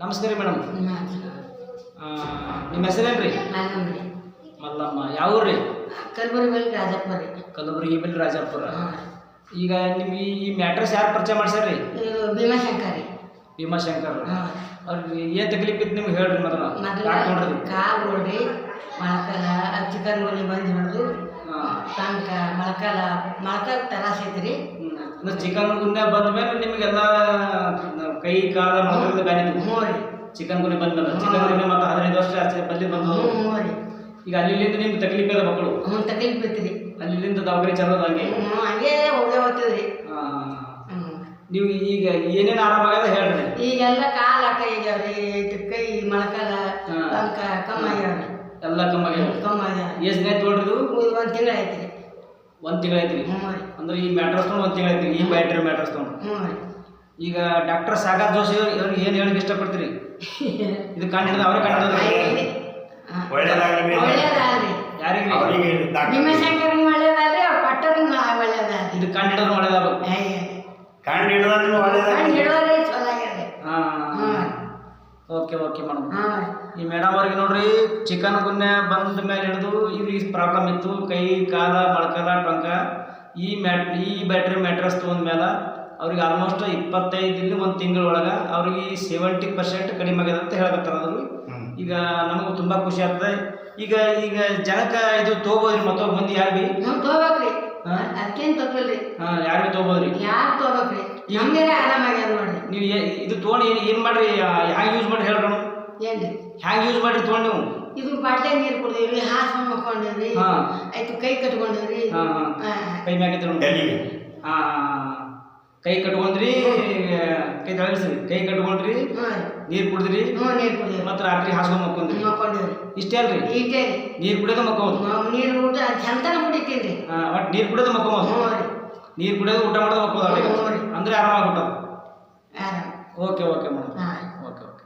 ನಮಸ್ಕಾರ ರೀ ಮೇಡಮ್ ನಿಮ್ಮ ಹೆಸರೇನ್ರಿ? ಮಲ್ಲಮ್ಮ. ಯಾವ ಊರು ರೀ ಕಲಬುರಗಿ ಬಲ್ ರಾಜಾಪುರ ರೀ ಕಲಬುರಗಿ ಬಲ್ಲಿ ರಾಜಾಪುರ. ಈಗ ನಿಮ್ಗೆ ಈ ಮ್ಯಾಟ್ರಸ್ ಯಾರು ಪರಿಚಯ ಮಾಡ್ಸ್ಯಾರ ರೀ ಇದು ಭೀಮಾಶಂಕರ್. ರೀ ಭೀಮಾಶಂಕರ್. ಅವ್ರಿಗೆ ಏನು ತಕ್ಲೀಫ್ ಇತ್ತು ನಿಮ್ಗೆ ಹೇಳ್ರಿ ಮೊದಲ? ನೋಡ್ರಿ? ಕಾಲು ನೋಡ್ರಿ ಮೊಳಕಾಲ ಚಿಕನ್ ಗೋಲಿ ಬಂದು ಹಿಡಿದು ತಂಕ ತನಕ ಮೊಳಕಾಲ ಮೊಳಕಾಲ ತರಾಸ ಐತ್ರಿ. ಚಿಕನ್ ಗುಂಡ ಬಂದ ಮೇಲೆ ನಿಮಗೆಲ್ಲ ಕೈ ಕಾಲ ಮೊದಲಿಂದ ಬ್ಯಾನಿ ಹ್ಞೂ ಚಿಕನ್ ಗುನ್ನೆ ಬಂದ ಚಿಕನ್ ಗುನ್ನೆ ಮತ್ತೆ ಹದಿನೈದು ವರ್ಷ ಆಚೆ ಬಲ್ಲಿ ಬಂದು ಹ್ಞೂ ಹ್ಞೂ ಈಗ ಅಲ್ಲಿಂದ ನಿಮ್ಗೆ ತಕ್ಲೀಫ್ ಇಲ್ಲ ಮಕ್ಕಳು? ಹ್ಞೂ ತಕಲೀಫ್ ಐತ್ರಿ ಅಲ್ಲಿಂದ ದವಾಖಾನೆ ಚಂದದ ಹಂಗೆ? ಹ್ಞೂ ಹಂಗೆ ಹೋಗೇ ಹೋಗ್ತದ್ರಿ ನೀವು ಈಗ ಏನೇನು ಆರಾಮಾಗದ ಹೇಳ್ರಿ. ಈಗೆಲ್ಲ ಕಾಲ ಕೈ ಆಗ್ಯಾವ್ರಿ ಕೈ ಮೊಳಕಾಲ ಕಮ್ಮ ಆಗ್ಯಾವ್ರಿ. ಎಲ್ಲ ಕಮ್ಮಾಗ್ಯಾವ ಕಮ್ಮ ಆಗ್ಯಾವ ಎಷ್ಟು ದಿನ ನೋಡ್ರಿ ಒಂದ್ ತಿಂಗಳು ಐತ್ರಿ ಒಂದು ತಿಂಗಳೈತ್ರಿ ಹ್ಞೂ ರೀ ಅಂದ್ರೆ ಈ ಮ್ಯಾಟ್ರಸ್ ತೊಗೊಂಡು ಒಂದು ತಿಂಗಳೈತ್ರಿ ಈ ಬ್ಯಾಟ್ರಿ ಮ್ಯಾಟ್ರಸ್ ತೊಗೊಂಡು? ಹ್ಞೂ ಈಗ ಡಾಕ್ಟರ್ ಸಾಗರ್ ಜೋಶಿ ಇವ್ರಿಗೆ ಏನು ಹೇಳಕ್ಕೆ ಇಷ್ಟಪಡ್ತೀರಿ? ಇದು ಕಂಡು ಹಿಡಿದ ಅವರೇ. ಕಂಡು ಒಳ್ಳೇದಾಗಲಿ. ಯಾರಿಗೆ ಅವರಿಗೆ ಭೀಮಶಂಕರ್ಗೆ ಒಳ್ಳೇದಾಗ್ರಿ ಅವ್ರ ಪಟ್ಟರ್ಗೆ ಒಳ್ಳೇದಾಗ್ರಿ ಇದು ಕಂಡು ಹಿಡಿದ್ರೆ ಒಳ್ಳೇದಾಗಬೇಕು ಕಂಡು ಹಿಡಿದ್ರೆ ಒಳ್ಳೇದಾಗಲಿ. Okay okay madam. ಹಾಂ ಈ ಮೇಡಮ್ ಅವ್ರಿಗೆ ನೋಡ್ರಿ ಚಿಕನ್ ಗುನ್ನೆ ಬಂದ ಮೇಲೆ ಹಿಡಿದು ಇವ್ರಿಗೆ ಪ್ರಾಬ್ಲಮ್ ಇತ್ತು. ಕೈ ಕಾಲ ಮೊಳಕಾಲ ಟೊಂಕ ಈ ಮ್ಯಾಟ್ ಈ ಬ್ಯಾಟ್ರಿ ಮ್ಯಾಟ್ರಸ್ ತೊಗೊಂಡ್ಮೇಲೆ ಅವ್ರಿಗೆ ಆಲ್ಮೋಸ್ಟ್ ಇಪ್ಪತ್ತೈದಿಂದ ಒಂದು ತಿಂಗಳೊಳಗೆ ಅವ್ರಿಗೆ ಸೆವೆಂಟಿ ಪರ್ಸೆಂಟ್ ಕಡಿಮೆ ಆಗ್ಯದ ಅಂತ ಹೇಳಕತ್ತಾರ ಅವರು ಈಗ ನಮಗೂ ತುಂಬ ಖುಷಿ ಆಗ್ತದೆ. ಈಗ ಈಗ ಜನಕ್ಕೆ ಇದು ತೊಗೋಬೋದ್ರಿ ಮತ್ತೊಬ್ಬ ಮಂದಿ ಯಾರು ಬಿ? ನಾವು ತಗೋಬೇಕ್ರಿ. ಹಾಂ? ಅದಕ್ಕೇನು ತಪ್ಪಿಲ್ರಿ. ಹಾಂ ಯಾರು ಭೀ ತೊಗೋಬೋದ್ರಿ? ಯಾರು ತಗೋಬೇಕ್ರಿ? ನಮ್ಗೆ ಆರಾಮಾಗ್ಯಾದ ನೋಡ್ರಿ. ನೀವು ಇದು ತೊಗೊಂಡು ಏನು ಏನು ಮಾಡ್ರಿ? ಹ್ಯಾಂಗೆ ಯೂಸ್ ಮಾಡಿ ಹೇಳ್ರಿ ಏನ್ರಿ? ಹ್ಯಾಂಗೆ ಯೂಸ್ ಮಾಡ್ರಿ ತೊಗೊಂಡು ನೀವು? ಇದು ಬಾಟ್ಲೆ ನೀರು ಕುಡಿದಿವ್ರಿ ಹಾಸು ಹಾಂ. ಆಯ್ತು ಕೈ ಕಟ್ಕೊಂಡಿವ್ರಿ. ಹಾಂ ಹಾಂ. ಹಾಂ ಕೈ ಮ್ಯಾಗೆ ನೋಡಿ ಎಲ್ಲಿಗೆ? ಆ, ಕೈ ಕಟ್ಕೊಂಡ್ರಿ ಕೈ ತಳಿಸ್ರಿ ಕೈ ಕಟ್ಕೊಂಡ್ರಿ ನೀರ್ ನೀರು ಕುಡಿದ್ರಿ ನೀರು ಮತ್ತೆ ರಾತ್ರಿ ಹಾಸ್ಕೊಂಡ್ ಮಕ್ಕೊಂಡಿವ್ರಿ ಇಷ್ಟೇ ಅಲ್ರಿ? ಈಟೇ ಕುಡಿಯೋದ ನೀರು ನೀರ್ ನೀರು ಊಟ ಕುಡಿತೀನಿ ರೀ ಒಟ್ಟು ನೀರು ಕುಡಿಯೋದು ರೀ. ನೀರು ಕುಡಿಯೋದು ಊಟ ಮಾಡೋದು ಮಕ್ಕೋದು ಅಂದ್ರೆ ಆರಾಮಾಗಿ ಆರಾಮ. Okay okay madam. ಹಾಂ. Okay okay.